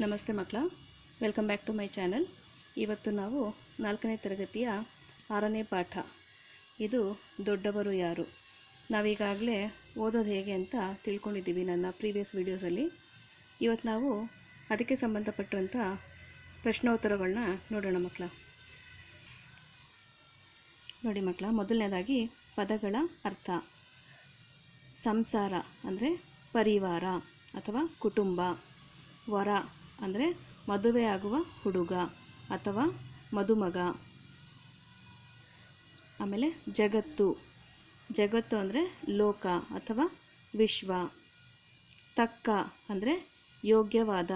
ನಮಸ್ತೆ ಮಕ್ಕಳ. Welcome back to my channel ಇವತ್ತು ನಾವು ನಾಲ್ಕನೇ ತರಗತಿಯ ಆರನೇ ಪಾಠ. ಇದು ದೊಡ್ಡವರು ಯಾರು? ನಾವೀಗಾಗಲೇ ಓದೋದು ಹೇಗೆ ಅಂತ ತಿಳ್ಕೊಂಡಿದ್ದೀವಿ ನನ್ನ ಪ್ರೀವಿಯಸ್ ವೀಡಿಯೋಸಲ್ಲಿ ಇವತ್ತು ನಾವು ಅದಕ್ಕೆ ಸಂಬಂಧಪಟ್ಟಂಥ ಪ್ರಶ್ನೋತ್ತರಗಳನ್ನ ನೋಡೋಣ ಮಕ್ಕಳ. ನೋಡಿ ಮಕ್ಕಳ, ಮೊದಲನೇದಾಗಿ ಪದಗಳ ಅರ್ಥ. ಸಂಸಾರ ಅಂದರೆ ಪರಿವಾರ ಅಥವಾ ಕುಟುಂಬ. ವರ ಅಂದರೆ ಮದುವೆ ಆಗುವ ಹುಡುಗ ಅಥವಾ ಮದುಮಗ. ಆಮೇಲೆ ಜಗತ್ತು. ಜಗತ್ತು ಅಂದರೆ ಲೋಕ ಅಥವಾ ವಿಶ್ವ. ತಕ್ಕ ಅಂದರೆ ಯೋಗ್ಯವಾದ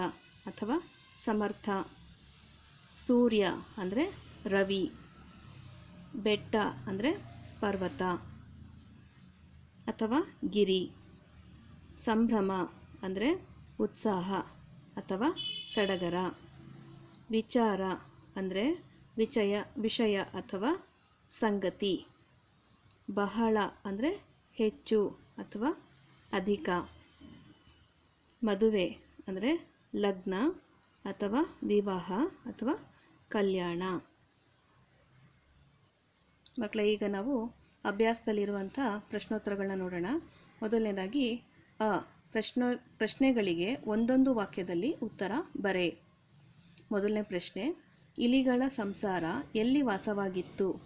ಅಥವಾ ಸಮರ್ಥ. ಸೂರ್ಯ ಅಂದರೆ ರವಿ. ಬೆಟ್ಟ ಅಂದರೆ ಪರ್ವತ ಅಥವಾ ಗಿರಿ. ಸಂಭ್ರಮ ಅಂದರೆ ಉತ್ಸಾಹ. ಅಥವಾ ಸಡಗರ, ವಿಚಾರ ಅಂದರೆ ವಿಚಯ, ವಿಷಯ ಅಥವಾ ಸಂಗತಿ. ಬಹಳ ಅಂದರೆ ಹೆಚ್ಚು ಅಥವಾ ಅಧಿಕ. ಮದುವೆ ಅಂದರೆ ಲಗ್ನ ಅಥವಾ ವಿವಾಹ ಅಥವಾ ಕಲ್ಯಾಣ. ಮಕ್ಕಳ ಈಗ ನಾವು ಅಭ್ಯಾಸದಲ್ಲಿರುವಂಥ ಪ್ರಶ್ನೋತ್ತರಗಳನ್ನ ನೋಡೋಣ. ಮೊದಲನೇದಾಗಿ ಅ. ಪ್ರಶ್ನೋ, ಪ್ರಶ್ನೆಗಳಿಗೆ ಒಂದೊಂದು ವಾಕ್ಯದಲ್ಲಿ ಉತ್ತರ ಬರೆ. ಮೊದಲನೇ ಪ್ರಶ್ನೆ, ಇಲಿಗಳ ಸಂಸಾರ ಎಲ್ಲಿ ವಾಸವಾಗಿತ್ತು?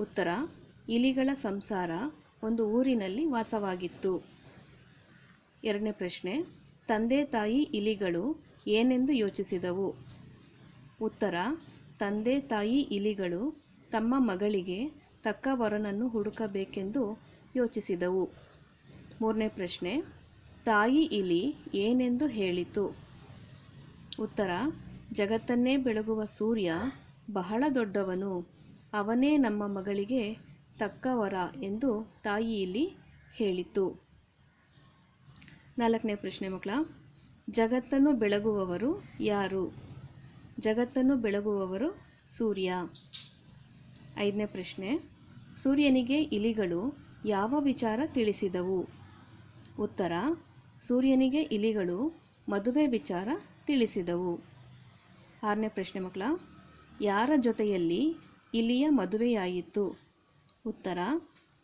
ಉತ್ತರ, ಇಲಿಗಳ ಸಂಸಾರ ಒಂದು ಊರಿನಲ್ಲಿ ವಾಸವಾಗಿತ್ತು. ಎರಡನೇ ಪ್ರಶ್ನೆ, ತಂದೆ ತಾಯಿ ಇಲಿಗಳು ಏನೆಂದು ಯೋಚಿಸಿದವು? ಉತ್ತರ, ತಂದೆ ತಾಯಿ ಇಲಿಗಳು ತಮ್ಮ ಮಗಳಿಗೆ ತಕ್ಕ ವರನನ್ನು ಹುಡುಕಬೇಕೆಂದು ಯೋಚಿಸಿದವು. ಮೂರನೇ ಪ್ರಶ್ನೆ ತಾಯಿ ಇಲಿ ಏನೆಂದು ಹೇಳಿತು? ಉತ್ತರ, ಜಗತ್ತನ್ನೇ ಬೆಳಗುವ ಸೂರ್ಯ ಬಹಳ ದೊಡ್ಡವನು, ಅವನೇ ನಮ್ಮ ಮಗಳಿಗೆ ತಕ್ಕವರ ಎಂದು ತಾಯಿ ಇಲಿ ಹೇಳಿತು. ನಾಲ್ಕನೇ ಪ್ರಶ್ನೆ ಮಕ್ಕಳ, ಜಗತ್ತನ್ನು ಬೆಳಗುವವರು ಯಾರು? ಜಗತ್ತನ್ನು ಬೆಳಗುವವರು ಸೂರ್ಯ. ಐದನೇ ಪ್ರಶ್ನೆ, ಸೂರ್ಯನಿಗೆ ಇಲಿಗಳು ಯಾವ ವಿಚಾರ ತಿಳಿಸಿದವು? ಉತ್ತರ ಸೂರ್ಯನಿಗೆ ಇಲಿಗಳು ಮದುವೆ ವಿಚಾರ ತಿಳಿಸಿದವು. ಆರನೇ ಪ್ರಶ್ನೆ ಮಕ್ಕಳ, ಯಾರ ಜೊತೆಯಲ್ಲಿ ಇಲಿಯ ಮದುವೆಯಾಯಿತು? ಉತ್ತರ,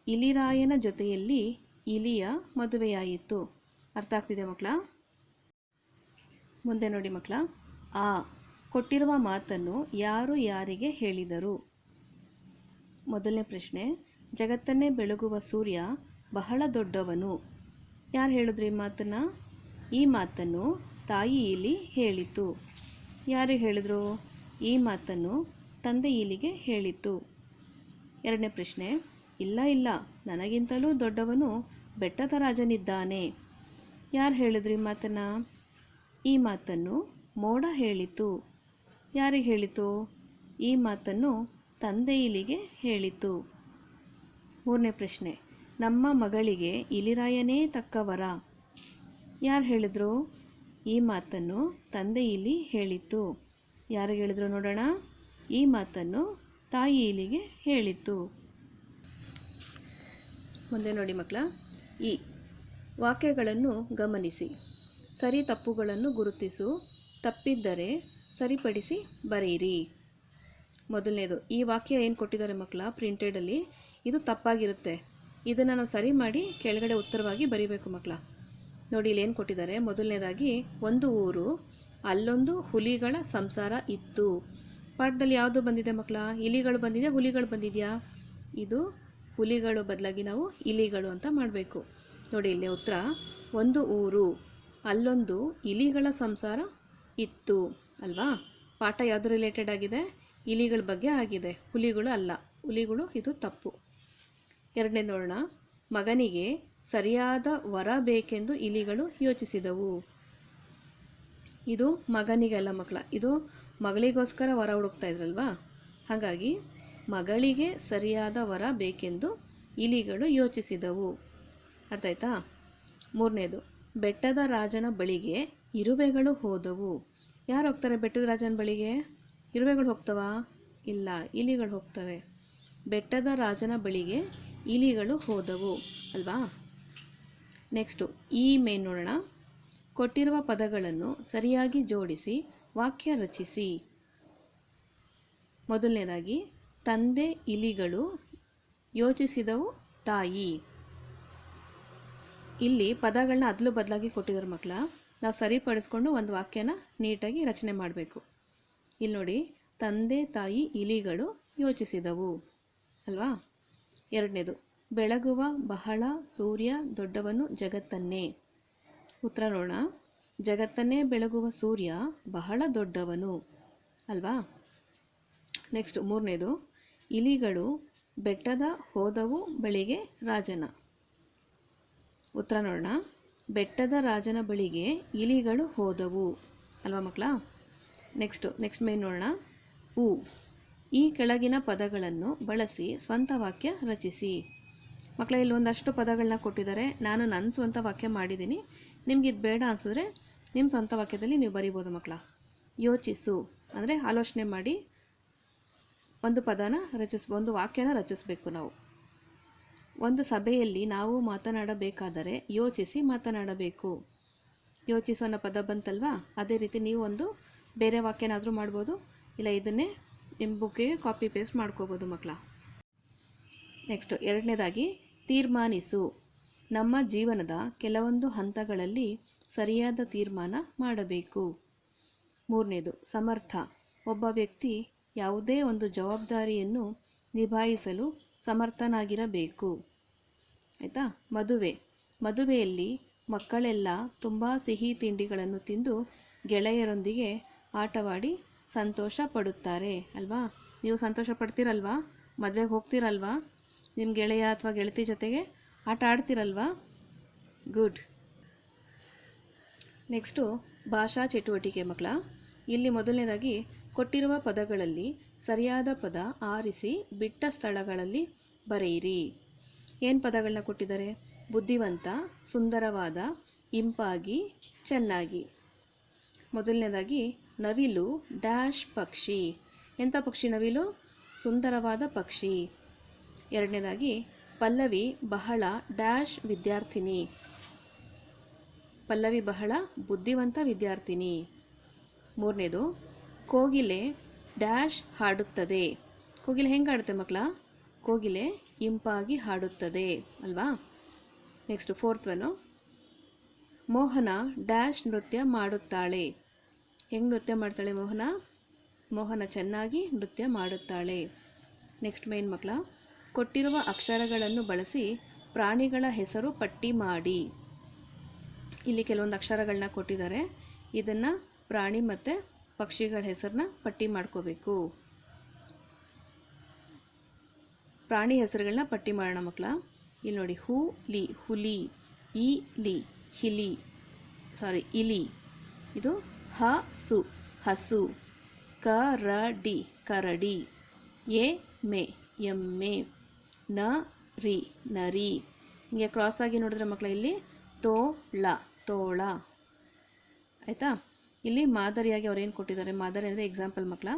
ಇಲಿರಾಯನ ಜೊತೆಯಲ್ಲಿ ಇಲಿಯ ಮದುವೆಯಾಯಿತು. ಅರ್ಥ ಆಗ್ತಿದೆ ಮಕ್ಕಳ? ಮುಂದೆ ನೋಡಿ ಮಕ್ಕಳ, ಆ, ಕೊಟ್ಟಿರುವ ಮಾತನ್ನು ಯಾರು ಯಾರಿಗೆ ಹೇಳಿದರು? ಮೊದಲನೇ ಪ್ರಶ್ನೆ, ಜಗತ್ತನ್ನೇ ಬೆಳಗುವ ಸೂರ್ಯ ಬಹಳ ದೊಡ್ಡವನು. ಯಾರು ಹೇಳಿದ್ರು ಈ ಮಾತನ್ನು? ಈ ಮಾತನ್ನು ತಾಯಿ ಇಲಿ ಹೇಳಿತು ಯಾರಿಗೆ ಹೇಳಿದ್ರು? ಈ ಮಾತನ್ನು ತಂದೆ ಇಲಿಗೆ ಹೇಳಿತು ಎರಡನೇ ಪ್ರಶ್ನೆ, ಇಲ್ಲ ಇಲ್ಲ, ನನಗಿಂತಲೂ ದೊಡ್ಡವನು ಬೆಟ್ಟದ ರಾಜನಿದ್ದಾನೆ. ಯಾರು ಹೇಳಿದ್ರು ಈ ಮಾತನ್ನು? ಈ ಮಾತನ್ನು ಮೋಡ ಹೇಳಿತು ಯಾರಿಗೆ ಹೇಳಿತು? ಈ ಮಾತನ್ನು ತಂದೆ ಇಲಿಗೆ ಹೇಳಿತು ಮೂರನೇ ಪ್ರಶ್ನೆ ನಮ್ಮ ಮಗಳಿಗೆ ಇಲಿರಾಯನೇ ತಕ್ಕವರ? ಯಾರು ಹೇಳಿದ್ರು? ಈ ಮಾತನ್ನು ತಂದೆ ಇಲಿ ಹೇಳಿತ್ತು. ಯಾರು ಹೇಳಿದ್ರು ನೋಡೋಣ? ಈ ಮಾತನ್ನು ತಾಯಿ ಇಲಿಗೆ ಹೇಳಿತ್ತು. ಮುಂದೆ ನೋಡಿ ಮಕ್ಕಳ, ಈ ವಾಕ್ಯಗಳನ್ನು ಗಮನಿಸಿ. ಸರಿ ತಪ್ಪುಗಳನ್ನು ಗುರುತಿಸು, ತಪ್ಪಿದ್ದರೆ ಸರಿಪಡಿಸಿ ಬರೆಯಿರಿ. ಮೊದಲನೇದು, ಈ ವಾಕ್ಯ ಏನು ಕೊಟ್ಟಿದ್ದಾರೆ ಮಕ್ಕಳ ಪ್ರಿಂಟೆಡಲ್ಲಿ ಇದು ತಪ್ಪಾಗಿರುತ್ತೆ. ಇದನ್ನು ನಾವು ಸರಿ ಮಾಡಿ ಕೆಳಗಡೆ ಉತ್ತರವಾಗಿ ಬರೀಬೇಕು ಮಕ್ಕಳ. ನೋಡಿ ಇಲ್ಲಿ ಏನು ಕೊಟ್ಟಿದ್ದಾರೆ? ಮೊದಲನೇದಾಗಿ, ಒಂದು ಊರು, ಅಲ್ಲೊಂದು ಹುಲಿಗಳ ಸಂಸಾರ ಇತ್ತು. ಪಾಠದಲ್ಲಿ ಯಾವುದು ಬಂದಿದೆ ಮಕ್ಕಳ? ಇಲಿಗಳು ಬಂದಿದೆ ಹುಲಿಗಳು ಬಂದಿದೆಯಾ? ಇದು ಹುಲಿಗಳು ಬದಲಾಗಿ ನಾವು ಇಲಿಗಳು ಅಂತ ಮಾಡಬೇಕು. ನೋಡಿ ಇಲ್ಲಿ ಉತ್ತರ, ಒಂದು ಊರು, ಅಲ್ಲೊಂದು ಇಲಿಗಳ ಸಂಸಾರ ಇತ್ತು. ಅಲ್ವಾ? ಪಾಠ ಯಾವುದು ರಿಲೇಟೆಡ್ ಆಗಿದೆ? ಇಲಿಗಳ ಬಗ್ಗೆ ಆಗಿದೆ. ಹುಲಿಗಳು ಅಲ್ಲ. ಹುಲಿಗಳು ಇದು ತಪ್ಪು. ಎರಡನೇ ನೋಡೋಣ ಮಗನಿಗೆ ಸರಿಯಾದ ವರ ಬೇಕೆಂದು ಇಲಿಗಳು ಯೋಚಿಸಿದವು. ಇದು ಮಗನಿಗೆಲ್ಲ ಮಕ್ಕಳ, ಇದು ಮಗಳಿಗೋಸ್ಕರ ವರ ಹುಡುಕ್ತಾ ಇದ್ರಲ್ವಾ? ಹಾಗಾಗಿ ಮಗಳಿಗೆ ಸರಿಯಾದ ವರ ಬೇಕೆಂದು ಇಲಿಗಳು ಯೋಚಿಸಿದವು. ಅರ್ಥ ಆಯ್ತಾ? ಮೂರನೇದು, ಬೆಟ್ಟದ ರಾಜನ ಬಳಿಗೆ ಇರುವೆಗಳು ಹೋದವು. ಯಾರು ಹೋಗ್ತಾರೆ ಬೆಟ್ಟದ ರಾಜನ ಬಳಿಗೆ? ಇರುವೆಗಳು ಹೋಗ್ತವಾ? ಇಲ್ಲ, ಇಲಿಗಳು ಹೋಗ್ತವೆ. ಬೆಟ್ಟದ ರಾಜನ ಬಳಿಗೆ ಇಲಿಗಳು ಹೋದವು. ಅಲ್ವಾ? ನೆಕ್ಸ್ಟು ಈ ಮೇನ್ ನೋಡೋಣ. ಕೊಟ್ಟಿರುವ ಪದಗಳನ್ನು ಸರಿಯಾಗಿ ಜೋಡಿಸಿ, ವಾಕ್ಯ ರಚಿಸಿ. ಮೊದಲನೇದಾಗಿ, ತಂದೆ ಇಲಿಗಳು ಯೋಚಿಸಿದವು ತಾಯಿ. ಇಲ್ಲಿ ಪದಗಳನ್ನ ಅದಲು ಬದಲಾಗಿ ಕೊಟ್ಟಿದ್ದಾರೆ ಮಕ್ಕಳ. ನಾವು ಸರಿಪಡಿಸ್ಕೊಂಡು ಒಂದು ವಾಕ್ಯನ ನೀಟಾಗಿ ರಚನೆ ಮಾಡಬೇಕು. ಇಲ್ಲಿ ನೋಡಿ ತಂದೆ ತಾಯಿ ಇಲಿಗಳು ಯೋಚಿಸಿದವು. ಅಲ್ವಾ? ಎರಡನೇದು, ಬೆಳಗುವ ಬಹಳ ಸೂರ್ಯ ದೊಡ್ಡವನು ಜಗತ್ತನ್ನೇ. ಉತ್ತರ ನೋಡೋಣ. ಜಗತ್ತನ್ನೇ ಬೆಳಗುವ ಸೂರ್ಯ ಬಹಳ ದೊಡ್ಡವನು. ಅಲ್ವಾ? ನೆಕ್ಸ್ಟ್ ಮೂರನೇದು, ಇಲಿಗಳು ಬೆಟ್ಟದ ಹೋದವು ಬಳಿಗೆ ರಾಜನ. ಉತ್ತರ ನೋಡೋಣ. ಬೆಟ್ಟದ ರಾಜನ ಬಳಿಗೆ ಇಲಿಗಳು ಹೋದವು. ಅಲ್ವಾ ಮಕ್ಕಳ? ನೆಕ್ಸ್ಟು, ನೆಕ್ಸ್ಟ್ ಮೇನ್ ನೋಡೋಣ. ಉ ಈ ಕೆಳಗಿನ ಪದಗಳನ್ನು ಬಳಸಿ ಸ್ವಂತ ವಾಕ್ಯ ರಚಿಸಿ. ಮಕ್ಕಳ ಇಲ್ಲಿ ಒಂದಷ್ಟು ಪದಗಳನ್ನ ಕೊಟ್ಟಿದ್ದಾರೆ. ನಾನು ನನ್ನ ಸ್ವಂತ ವಾಕ್ಯ ಮಾಡಿದ್ದೀನಿ. ನಿಮ್ಗೆ ಇದು ಬೇಡ ಅನಿಸಿದ್ರೆ ನಿಮ್ಮ ಸ್ವಂತ ವಾಕ್ಯದಲ್ಲಿ ನೀವು ಬರಿಬೋದು ಮಕ್ಕಳ ಯೋಚಿಸು. ಅಂದರೆ ಆಲೋಚನೆ ಮಾಡಿ ಒಂದು ಪದನ ರಚಿಸ್, ಒಂದು ವಾಕ್ಯನ ರಚಿಸಬೇಕು ನಾವು. ಒಂದು ಸಭೆಯಲ್ಲಿ ನಾವು ಮಾತನಾಡಬೇಕಾದರೆ ಯೋಚಿಸಿ ಮಾತನಾಡಬೇಕು. ಯೋಚಿಸೋ ಅನ್ನೋ ಪದ ಬಂತಲ್ವಾ? ಅದೇ ರೀತಿ ನೀವು ಒಂದು ಬೇರೆ ವಾಕ್ಯನಾದರೂ ಮಾಡ್ಬೋದು. ಇಲ್ಲ, ಇದನ್ನೇ ನಿಮ್ಮ ಬುಕ್ಕಿಗೆ ಕಾಪಿ ಪೇಸ್ಟ್ ಮಾಡ್ಕೋಬೋದು ಮಕ್ಕಳ ನೆಕ್ಸ್ಟು ಎರಡನೇದಾಗಿ ತೀರ್ಮಾನಿಸು. ನಮ್ಮ ಜೀವನದ ಕೆಲವೊಂದು ಹಂತಗಳಲ್ಲಿ ಸರಿಯಾದ ತೀರ್ಮಾನ ಮಾಡಬೇಕು. ಮೂರನೇದು, ಸಮರ್ಥ. ಒಬ್ಬ ವ್ಯಕ್ತಿ ಯಾವುದೇ ಒಂದು ಜವಾಬ್ದಾರಿಯನ್ನು ನಿಭಾಯಿಸಲು ಸಮರ್ಥನಾಗಿರಬೇಕು. ಆಯಿತಾ? ಮದುವೆ. ಮದುವೆಯಲ್ಲಿ ಮಕ್ಕಳೆಲ್ಲ ತುಂಬ ಸಿಹಿ ತಿಂಡಿಗಳನ್ನು ತಿಂದು ಗೆಳೆಯರೊಂದಿಗೆ ಆಟವಾಡಿ ಸಂತೋಷ ಪಡುತ್ತಾರೆ, ಅಲ್ವಾ? ನೀವು ಸಂತೋಷ ಪಡ್ತೀರಲ್ವಾ? ಮದುವೆಗೆ ಹೋಗ್ತೀರಲ್ವಾ? ನಿಮ್ಮ ಗೆಳೆಯ ಅಥವಾ ಗೆಳತಿ ಜೊತೆಗೆ ಆಟ ಆಡ್ತೀರಲ್ವಾ? ಗುಡ್. ನೆಕ್ಸ್ಟು, ಭಾಷಾ ಚಟುವಟಿಕೆ ಮಕ್ಕಳ. ಇಲ್ಲಿ ಮೊದಲನೇದಾಗಿ, ಕೊಟ್ಟಿರುವ ಪದಗಳಲ್ಲಿ ಸರಿಯಾದ ಪದ ಆರಿಸಿ ಬಿಟ್ಟ ಸ್ಥಳಗಳಲ್ಲಿ ಬರೆಯಿರಿ. ಏನು ಪದಗಳನ್ನ ಕೊಟ್ಟಿದ್ದಾರೆ? ಬುದ್ಧಿವಂತ, ಸುಂದರವಾದ, ಇಂಪಾಗಿ, ಚೆನ್ನಾಗಿ. ಮೊದಲನೇದಾಗಿ ನವಿಲು ಡ್ಯಾಶ್ ಪಕ್ಷಿ. ಎಂಥ ಪಕ್ಷಿ ನವಿಲು? ಸುಂದರವಾದ ಪಕ್ಷಿ. ಎರಡನೇದಾಗಿ, ಪಲ್ಲವಿ ಬಹಳ ಡ್ಯಾಶ್ ವಿದ್ಯಾರ್ಥಿನಿ. ಪಲ್ಲವಿ ಬಹಳ ಬುದ್ಧಿವಂತ ವಿದ್ಯಾರ್ಥಿನಿ. ಮೂರನೇದು, ಕೋಗಿಲೆ ಡ್ಯಾಶ್ ಹಾಡುತ್ತದೆ. ಕೋಗಿಲೆ ಹೆಂಗೆ ಹಾಡುತ್ತೆ ಮಕ್ಕಳ? ಕೋಗಿಲೆ ಇಂಪಾಗಿ ಹಾಡುತ್ತದೆ, ಅಲ್ವಾ? Next fourth one Mohana dash ನೃತ್ಯ ಮಾಡುತ್ತಾಳೆ. ಹೆಂಗೆ ನೃತ್ಯ ಮಾಡ್ತಾಳೆ ಮೋಹನ? ಮೋಹನ ಚೆನ್ನಾಗಿ ನೃತ್ಯ ಮಾಡುತ್ತಾಳೆ. ನೆಕ್ಸ್ಟ್ ಮೇನ್ ಮಕ್ಕಳ ಕೊಟ್ಟಿರುವ ಅಕ್ಷರಗಳನ್ನು ಬಳಸಿ ಪ್ರಾಣಿಗಳ ಹೆಸರು ಪಟ್ಟಿ ಮಾಡಿ. ಇಲ್ಲಿ ಕೆಲವೊಂದು ಅಕ್ಷರಗಳನ್ನ ಕೊಟ್ಟಿದ್ದಾರೆ. ಇದನ್ನು ಪ್ರಾಣಿ ಮತ್ತು ಪಕ್ಷಿಗಳ ಹೆಸರನ್ನ ಪಟ್ಟಿ ಮಾಡ್ಕೋಬೇಕು. ಪ್ರಾಣಿ ಹೆಸರುಗಳನ್ನ ಪಟ್ಟಿ ಮಾಡೋಣ ಮಕ್ಕಳ ಇಲ್ಲಿ ನೋಡಿ, ಹೂ, ಲಿ, ಹುಲಿ ಇ ಲಿ, ಹಿಲಿ, ಸಾರಿ, ಇಲಿ. ಇದು ಹ ಸು ಹಸು, ಕರಡಿ ಕರಡಿ ಎಮ್ಮೆ ಎಮ್ಮೆ, ನ, ರಿ, ನರಿ. ಹಿಂಗೆ ಕ್ರಾಸ್ ಆಗಿ ನೋಡಿದ್ರೆ ಮಕ್ಕಳ ಇಲ್ಲಿ ತೋಳ ತೋಳ. ಆಯಿತಾ? ಇಲ್ಲಿ ಮಾದರಿಯಾಗಿ ಅವ್ರು ಏನು ಕೊಟ್ಟಿದ್ದಾರೆ? ಮಾದರಿ ಅಂದರೆ ಎಕ್ಸಾಂಪಲ್ ಮಕ್ಕಳ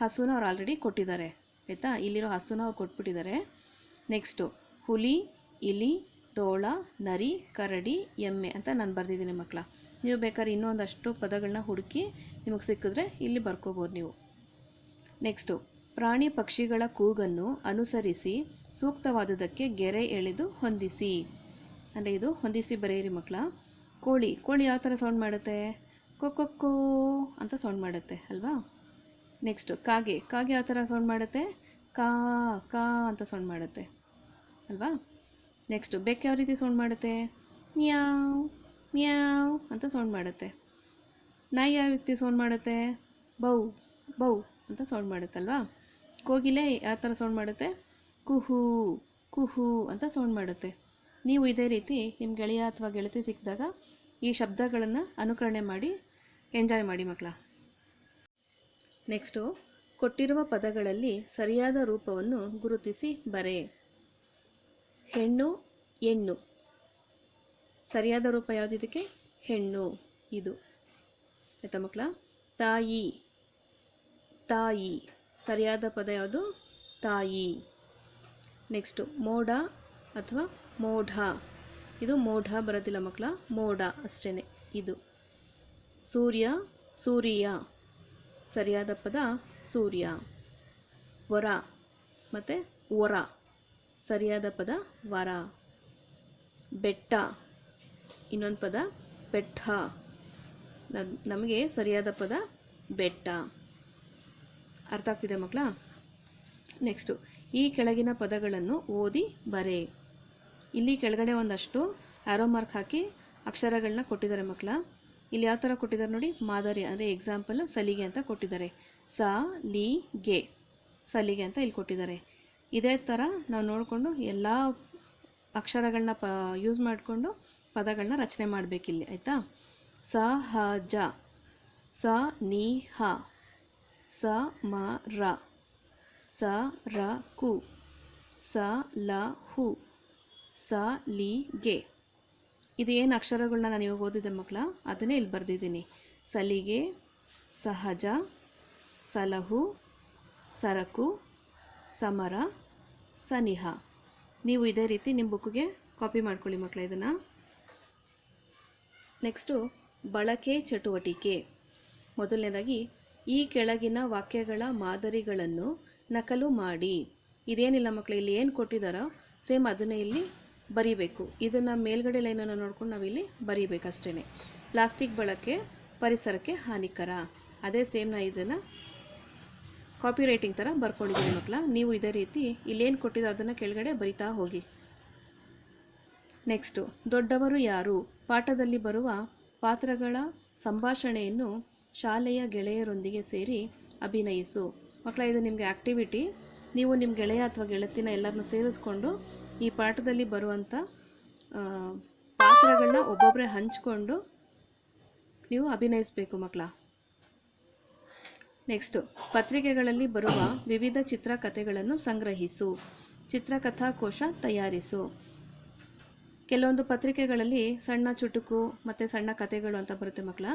ಹಸುನ ಅವ್ರು ಆಲ್ರೆಡಿ ಕೊಟ್ಟಿದ್ದಾರೆ. ಆಯಿತಾ? ಇಲ್ಲಿರೋ ಹಸುನ ಅವ್ರು ಕೊಟ್ಬಿಟ್ಟಿದ್ದಾರೆ. ನೆಕ್ಸ್ಟು ಹುಲಿ, ಇಲಿ, ತೋಳ, ನರಿ, ಕರಡಿ, ಎಮ್ಮೆ ಅಂತ ನಾನು ಬರೆದಿದ್ದೀನಿ ಮಕ್ಕಳ ನೀವು ಬೇಕಾದ್ರೆ ಇನ್ನೊಂದಷ್ಟು ಪದಗಳನ್ನ ಹುಡುಕಿ ನಿಮಗೆ ಸಿಕ್ಕಿದ್ರೆ ಇಲ್ಲಿ ಬರ್ಕೋಬೋದು ನೀವು. ನೆಕ್ಸ್ಟು ಪ್ರಾಣಿ ಪಕ್ಷಿಗಳ ಕೂಗನ್ನು ಅನುಸರಿಸಿ ಸೂಕ್ತವಾದದಕ್ಕೆ ಗೆರೆ ಎಳೆದು ಹೊಂದಿಸಿ. ಅಂದರೆ ಇದು ಹೊಂದಿಸಿ ಬರೆಯಿರಿ ಮಕ್ಕಳ. ಕೋಳಿ ಕೋಳಿ ಯಾವ ಥರ ಸೌಂಡ್ ಮಾಡುತ್ತೆ? ಕೊಕ್ಕೊ ಅಂತ ಸೌಂಡ್ ಮಾಡುತ್ತೆ, ಅಲ್ವಾ? ನೆಕ್ಸ್ಟು ಕಾಗೆ ಕಾಗೆ ಯಾವ ಥರ ಸೌಂಡ್ ಮಾಡುತ್ತೆ? ಕಾ ಕಾ ಅಂತ ಸೌಂಡ್ ಮಾಡುತ್ತೆ, ಅಲ್ವಾ? ನೆಕ್ಸ್ಟು ಬೆಕ್ಕು ಯಾವ ರೀತಿ ಸೌಂಡ್ ಮಾಡುತ್ತೆ? ಮ್ಯಾವ್. ಮ್ಯಾವ್ ಅಂತ ಸೌಂಡ್ ಮಾಡುತ್ತೆ. ನಾಯಿ ಯಾವ ರೀತಿ ಸೌಂಡ್ ಮಾಡುತ್ತೆ? ಬೌ ಬೌ ಅಂತ ಸೌಂಡ್ ಮಾಡುತ್ತಲ್ವಾ? ಕೋಗಿಲೆ ಯಾವ ಥರ ಸೌಂಡ್ ಮಾಡುತ್ತೆ? ಕುಹು ಕುಹು ಅಂತ ಸೌಂಡ್ ಮಾಡುತ್ತೆ. ನೀವು ಇದೇ ರೀತಿ ನಿಮ್ಮ ಗೆಳೆಯ ಅಥವಾ ಗೆಳತಿ ಸಿಕ್ಕಿದಾಗ ಈ ಶಬ್ದಗಳನ್ನು ಅನುಕರಣೆ ಮಾಡಿ ಎಂಜಾಯ್ ಮಾಡಿ ಮಕ್ಕಳ ನೆಕ್ಸ್ಟು ಕೊಟ್ಟಿರುವ ಪದಗಳಲ್ಲಿ ಸರಿಯಾದ ರೂಪವನ್ನು ಗುರುತಿಸಿ ಬರೆ. ಹೆಣ್ಣು ಹೆಣ್ಣು. ಸರಿಯಾದ ರೂಪ ಯಾವುದು ಇದಕ್ಕೆ? ಹೆಣ್ಣು. ಇದು. ಆಯ್ತಾ ಮಕ್ಕಳ? ತಾಯಿ. ತಾಯಿ. ಸರಿಯಾದ ಪದ ಯಾವುದು? ತಾಯಿ. ನೆಕ್ಸ್ಟು ಮೋಡ ಅಥವಾ ಮೋಢ. ಇದು ಮೋಢ ಬರೋದಿಲ್ಲ ಮಕ್ಕಳ? ಮೋಡ ಅಷ್ಟೇ ಇದು. ಸೂರ್ಯ ಸೂರ್ಯ. ಸರಿಯಾದ ಪದ ಸೂರ್ಯ. ವರ ಮತ್ತು ವರ. ಸರಿಯಾದ ಪದ ವರ. ಬೆಟ್ಟ. ಇನ್ನೊಂದು ಪದ ಬೆಟ್ಟ. ನಮಗೆ ಸರಿಯಾದ ಪದ ಬೆಟ್ಟ. ಅರ್ಥ ಆಗ್ತಿದೆ ಮಕ್ಕಳ ನೆಕ್ಸ್ಟು ಈ ಕೆಳಗಿನ ಪದಗಳನ್ನು ಓದಿ ಬರೆ. ಇಲ್ಲಿ ಕೆಳಗಡೆ ಒಂದಷ್ಟು ಆರೋ ಮಾರ್ಕ್ ಹಾಕಿ ಅಕ್ಷರಗಳನ್ನ ಕೊಟ್ಟಿದ್ದಾರೆ ಮಕ್ಕಳ ಇಲ್ಲಿ ಯಾವ ಥರ ಕೊಟ್ಟಿದ್ದಾರೆ ನೋಡಿ? ಮಾದರಿ, ಅಂದರೆ ಎಕ್ಸಾಂಪಲ್ ಸಲಿಗೆ ಅಂತ ಕೊಟ್ಟಿದ್ದಾರೆ. ಸ, ಲಿ, ಗೆ. ಸಲಿಗೆ ಅಂತ ಇಲ್ಲಿ ಕೊಟ್ಟಿದ್ದಾರೆ. ಇದೇ ಥರ ನಾವು ನೋಡಿಕೊಂಡು ಎಲ್ಲ ಅಕ್ಷರಗಳನ್ನ ಪ ಯೂಸ್ ಮಾಡಿಕೊಂಡು ಪದಗಳನ್ನ ರಚನೆ ಮಾಡಬೇಕಿಲ್ಲಿ, ಆಯಿತಾ? ಸ, ಹ, ಜ. ಸ, ನಿ, ಹ. ಸ, ಮ, ರ. ಸ, ರ, ಕು. ಸ, ಲ, ಹು. ಸ, ಲಿ, ಗೆ. ಇದು ಏನು ಅಕ್ಷರಗಳನ್ನ ನಾನು ಇವಾಗ ಓದಿದ್ದೆ ಮಕ್ಕಳ ಅದನ್ನೇ ಇಲ್ಲಿ ಬರೆದಿದ್ದೀನಿ. ಸಲಿಗೆ, ಸಹಜ, ಸಲಹು, ಸರಕು, ಸಮರ, ಸನಿಹ. ನೀವು ಇದೇ ರೀತಿ ನಿಮ್ಮ ಬುಕ್ಗೆ ಕಾಪಿ ಮಾಡ್ಕೊಳ್ಳಿ ಮಕ್ಕಳ ಇದನ್ನು. ನೆಕ್ಸ್ಟು ಬಳಕೆ ಚಟುವಟಿಕೆ. ಮೊದಲನೇದಾಗಿ, ಈ ಕೆಳಗಿನ ವಾಕ್ಯಗಳ ಮಾದರಿಗಳನ್ನು ನಕಲು ಮಾಡಿ. ಇದೇನಿಲ್ಲ ಮಕ್ಕಳು ಇಲ್ಲಿ ಏನು ಕೊಟ್ಟಿದ್ದಾರೋ ಸೇಮ್ ಅದನ್ನೇ ಇಲ್ಲಿ ಬರಿಬೇಕು. ಇದನ್ನು ಮೇಲ್ಗಡೆ ಲೈನನ್ನು ನೋಡ್ಕೊಂಡು ನಾವಿಲ್ಲಿ ಬರೀಬೇಕಷ್ಟೇ ಪ್ಲಾಸ್ಟಿಕ್ ಬಳಕೆ ಪರಿಸರಕ್ಕೆ ಹಾನಿಕರ. ಅದೇ ಸೇಮ್ ನಾ ಇದನ್ನು ಕಾಪಿ ರೈಟಿಂಗ್ ಥರ ಬರ್ಕೊಂಡಿದ್ದೀನಿ ಮಕ್ಕಳ ನೀವು ಇದೇ ರೀತಿ ಇಲ್ಲೇನು ಕೊಟ್ಟಿದ್ದೋ ಅದನ್ನು ಕೆಳಗಡೆ ಬರಿತಾ ಹೋಗಿ. ನೆಕ್ಸ್ಟು, ದೊಡ್ಡವರು ಯಾರು? ಪಾಠದಲ್ಲಿ ಬರುವ ಪಾತ್ರಗಳ ಸಂಭಾಷಣೆಯನ್ನು ಶಾಲೆಯ ಗೆಳೆಯರೊಂದಿಗೆ ಸೇರಿ ಅಭಿನಯಿಸು. ಮಕ್ಕಳ, ಇದು ನಿಮಗೆ ಆ್ಯಕ್ಟಿವಿಟಿ ನೀವು ನಿಮ್ಮ ಗೆಳೆಯ ಅಥವಾ ಗೆಳತಿನ ಎಲ್ಲರನ್ನೂ ಸೇರಿಸ್ಕೊಂಡು ಈ ಪಾಠದಲ್ಲಿ ಬರುವಂಥ ಪಾತ್ರಗಳನ್ನ ಒಬ್ಬೊಬ್ಬರೇ ಹಂಚಿಕೊಂಡು ನೀವು ಅಭಿನಯಿಸಬೇಕು ಮಕ್ಕಳ. ನೆಕ್ಸ್ಟು, ಪತ್ರಿಕೆಗಳಲ್ಲಿ ಬರುವ ವಿವಿಧ ಚಿತ್ರಕಥೆಗಳನ್ನು ಸಂಗ್ರಹಿಸು. ಚಿತ್ರಕಥಾಕೋಶ ತಯಾರಿಸು. ಕೆಲವೊಂದು ಪತ್ರಿಕೆಗಳಲ್ಲಿ ಸಣ್ಣ ಚುಟುಕು ಮತ್ತು ಸಣ್ಣ ಕಥೆಗಳು ಅಂತ ಬರುತ್ತೆ ಮಕ್ಕಳ.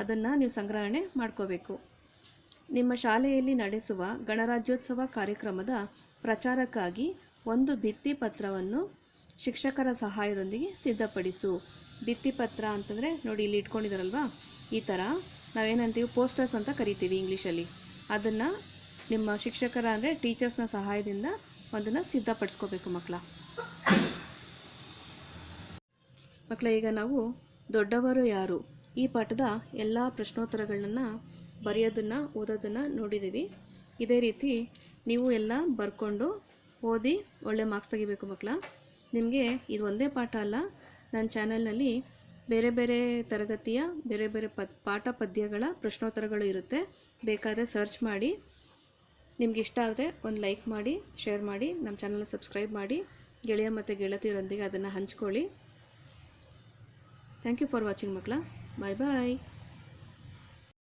ಅದನ್ನು ನೀವು ಸಂಗ್ರಹಣೆ ಮಾಡ್ಕೋಬೇಕು. ನಿಮ್ಮ ಶಾಲೆಯಲ್ಲಿ ನಡೆಸುವ ಗಣರಾಜ್ಯೋತ್ಸವ ಕಾರ್ಯಕ್ರಮದ ಪ್ರಚಾರಕ್ಕಾಗಿ ಒಂದು ಭಿತ್ತಿಪತ್ರವನ್ನು ಶಿಕ್ಷಕರ ಸಹಾಯದೊಂದಿಗೆ ಸಿದ್ಧಪಡಿಸು. ಭಿತ್ತಿಪತ್ರ ಅಂತಂದರೆ ನೋಡಿ ಇಲ್ಲಿ ಇಟ್ಕೊಂಡಿದ್ದಾರಲ್ವಾ ಈ ಥರ ನಾವೇನಂತೀವಿ? ಪೋಸ್ಟರ್ಸ್ ಅಂತ ಕರಿತೀವಿ ಇಂಗ್ಲೀಷಲ್ಲಿ. ಅದನ್ನು ನಿಮ್ಮ ಶಿಕ್ಷಕರ ಅಂದರೆ ಟೀಚರ್ಸ್ನ ಸಹಾಯದಿಂದ ಒಂದನ್ನು ಸಿದ್ಧಪಡಿಸ್ಕೋಬೇಕು ಮಕ್ಕಳ. ಮಕ್ಕಳ ಈಗ ನಾವು ದೊಡ್ಡವರು ಯಾರು? ಈ ಪಾಠದ ಎಲ್ಲ ಪ್ರಶ್ನೋತ್ತರಗಳನ್ನು ಬರೆಯೋದನ್ನು, ಓದೋದನ್ನು ನೋಡಿದ್ದೀವಿ ಇದೇ ರೀತಿ ನೀವು ಎಲ್ಲ ಬರ್ಕೊಂಡು ಓದಿ ಒಳ್ಳೆ ಮಾರ್ಕ್ಸ್ ತೆಗಿಬೇಕು ಮಕ್ಕಳ ನಿಮಗೆ ಇದು ಒಂದೇ ಪಾಠ ಅಲ್ಲ ನನ್ನ ಚಾನಲ್ನಲ್ಲಿ ಬೇರೆ ಬೇರೆ ತರಗತಿಯ, ಬೇರೆ ಬೇರೆ ಪದ್, ಪಾಠ ಪದ್ಯಗಳ ಪ್ರಶ್ನೋತ್ತರಗಳು ಇರುತ್ತೆ. ಬೇಕಾದರೆ ಸರ್ಚ್ ಮಾಡಿ. ನಿಮ್ಗೆ ಇಷ್ಟ ಆದರೆ ಒಂದು ಲೈಕ್ ಮಾಡಿ ಶೇರ್ ಮಾಡಿ ನಮ್ಮ ಚಾನಲ್ನ ಸಬ್ಸ್ಕ್ರೈಬ್ ಮಾಡಿ. ಗೆಳೆಯ ಮತ್ತು ಗೆಳತಿಯರೊಂದಿಗೆ ಅದನ್ನು ಹಂಚ್ಕೊಳ್ಳಿ. ಥ್ಯಾಂಕ್ ಯು ಫಾರ್ ವಾಚಿಂಗ್ ಮಕ್ಕಳ ಬಾಯ್ ಬಾಯ್